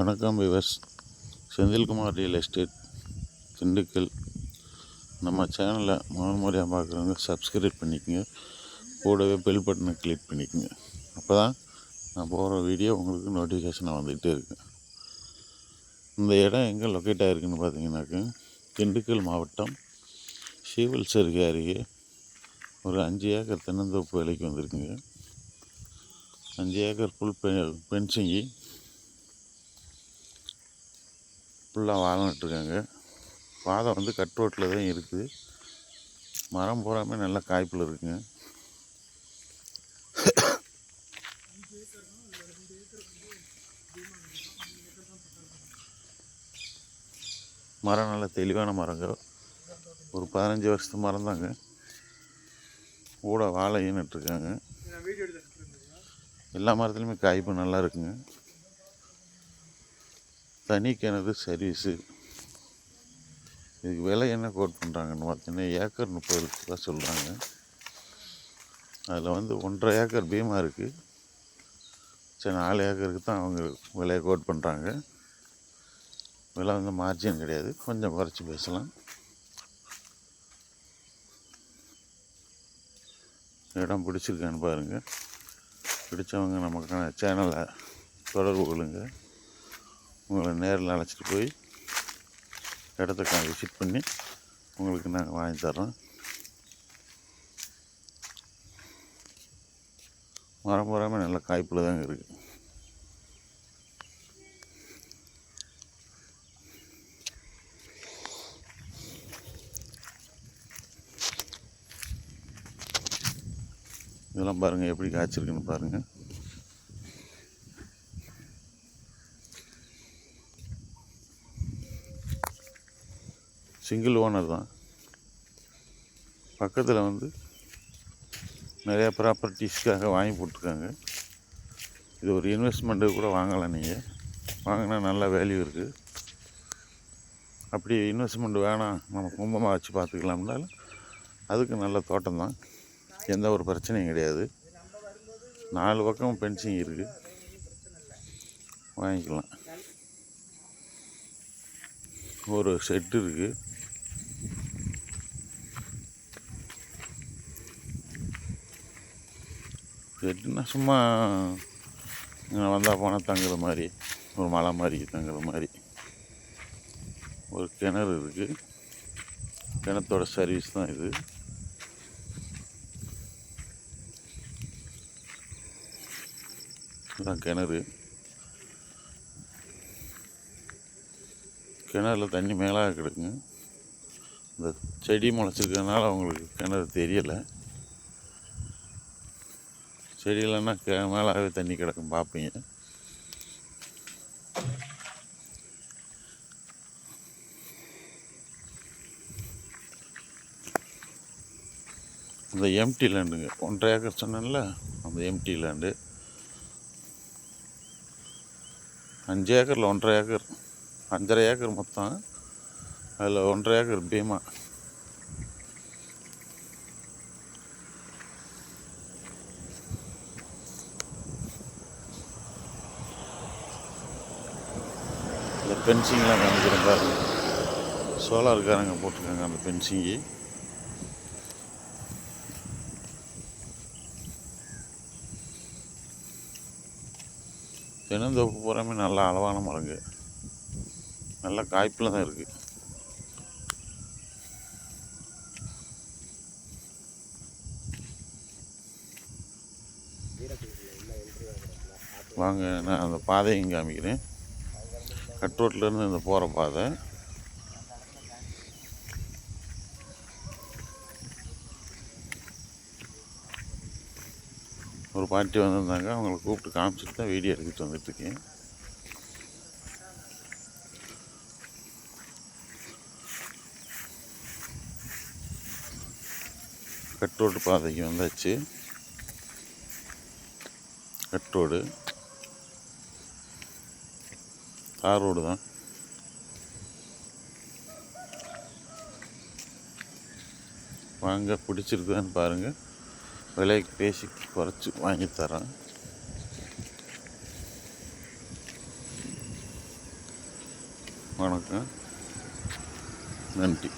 வணக்கம் viewers. Senthilkumar real estate Dindigul. நம்ம சேனலை முதல் முறையாக பார்க்குறவங்க சப்ஸ்கிரைப் பண்ணிக்கோங்க. கூடவே பெல் பட்டனை கிளிக் பண்ணிக்கோங்க. அப்போ தான் நான் போகிற வீடியோ உங்களுக்கு நோட்டிஃபிகேஷனாக வந்துகிட்டே இருக்கு. இந்த இடம் எங்கே லொக்கேட் ஆகிருக்குன்னு பார்த்தீங்கன்னாக்க திண்டுக்கல் மாவட்டம் சீவல்சருகே அருகே ஒரு அஞ்சு ஏக்கர் தென்னந்தோப்பு விலைக்கு வந்திருக்குங்க. அஞ்சு ஏக்கர் ஃபுல் பெ பென்சிங்கி ஃபுல்லாக வாழை நட்டுருக்காங்க. பாதை வந்து கட் ரோட்டில் தான் இருக்குது மரம் பூராமே நல்ல காய்ப்பில் இருக்குங்க. மரம் நல்ல தெளிவான மரங்க ஒரு பதினஞ்சு வருஷத்து மரம் தாங்க. கூட வாழையும் நட்டுருக்காங்க. எல்லா மரத்துலையுமே காய்ப்பு நல்லா இருக்குங்க. தனி சர்வீஸு இதுக்கு விலை என்ன கோட் பண்ணுறாங்கன்னு பார்த்தீங்கன்னா ஏக்கர் முப்பது லட்ச ரூபா சொல்கிறாங்க அதில் வந்து ஒன்றரை ஏக்கர் பீமா இருக்குது சரி நாலு ஏக்கருக்கு தான் அவங்க விலையை கோட் பண்ணுறாங்க விலை வந்து மார்ஜின் கிடையாது. கொஞ்சம் குறைச்சி பேசலாம். இடம் பிடிச்சிருக்கான்னு பாருங்கள் பிடிச்சவங்க நமக்கான சேனலை தொடர்பு கொள்ளுங்கள் உங்களை நேரில் அழைச்சிட்டு போய் இடத்த விசிட் பண்ணி உங்களுக்கு நாங்கள் வாங்கி தர்றோம். மரம் வராமல் நல்ல காய்ப்பில் தாங்க இருக்குது இதெல்லாம் பாருங்கள் எப்படி காய்ச்சிருக்குன்னு பாருங்கள் சிங்கிள் ஓனர் தான். பக்கத்தில் வந்து நிறையா ப்ராப்பர்ட்டிஸ்க்காக வாங்கி போட்டிருக்காங்க. இது ஒரு இன்வெஸ்ட்மெண்ட்டு கூட வாங்கலாம் நீங்கள் வாங்கினா நல்ல வேல்யூ இருக்குது அப்படி இன்வெஸ்ட்மெண்ட் வேணாம். நம்ம கும்பமாக வச்சு பார்த்துக்கலாம்னாலும் அதுக்கு நல்ல தோட்டம் தான். எந்த ஒரு பிரச்சனையும் கிடையாது. நாலு பக்கம் பென்சிங் இருக்குது வாங்கிக்கலாம். ஒரு செட்டு இருக்குது செட்டுன்னா சும்மா வந்தால் போனால் தங்குற மாதிரி ஒரு மலை மாதிரி தங்குற மாதிரி. ஒரு கிணறு இருக்குது கிணத்தோட சர்வீஸ் தான் இது. இதுதான் கிணறு. கிணறுல தண்ணி மேலாக கிடக்குங்க இந்த செடி முளைச்சிருக்கிறதுனால அவங்களுக்கு கிணறு தெரியலை. செடியிலன்னா கே மேலாகவே தண்ணி கிடக்கும் பார்ப்பீங்க. இந்த எம்டி லேண்டுங்க ஒன்றரை ஏக்கர் சொன்னேன்ல அந்த எம்டி லேண்டு அஞ்சு ஏக்கரில் ஒன்றரை ஏக்கர். அஞ்சரை ஏக்கர் மொத்தம். அதில் ஒன்றரை ஏக்கர் பீமா. பென்சிங்லாம் காமிக்கிறேன் பாருங்க சோலார்காரங்க போட்டிருக்காங்க அந்த பென்சிங்கி. தென்னந்தோப்பு பூராமே நல்லா அளவான மரங்கு. நல்லா காய்ப்பில் தான் இருக்குது வாங்க நான் அந்த பாதையும் காமிக்கிறேன். கட் ரோட்லேருந்து இந்த போகிற பாதை. ஒரு பாட்டி வந்திருந்தாங்க. அவங்கள கூப்பிட்டு காமிச்சிட்டு தான் வீடியோ எடுத்துகிட்டு வந்துட்டுருக்கேன். கட் ரோடு பாதைக்கு வந்தாச்சு. கட் ரோடு தார் ரோடு தான். வாங்க பிடிச்சிருக்குதான்னு பாருங்கள் விலைக்கு பேசி குறைச்சி வாங்கி தரேன் வணக்கம். நன்றி.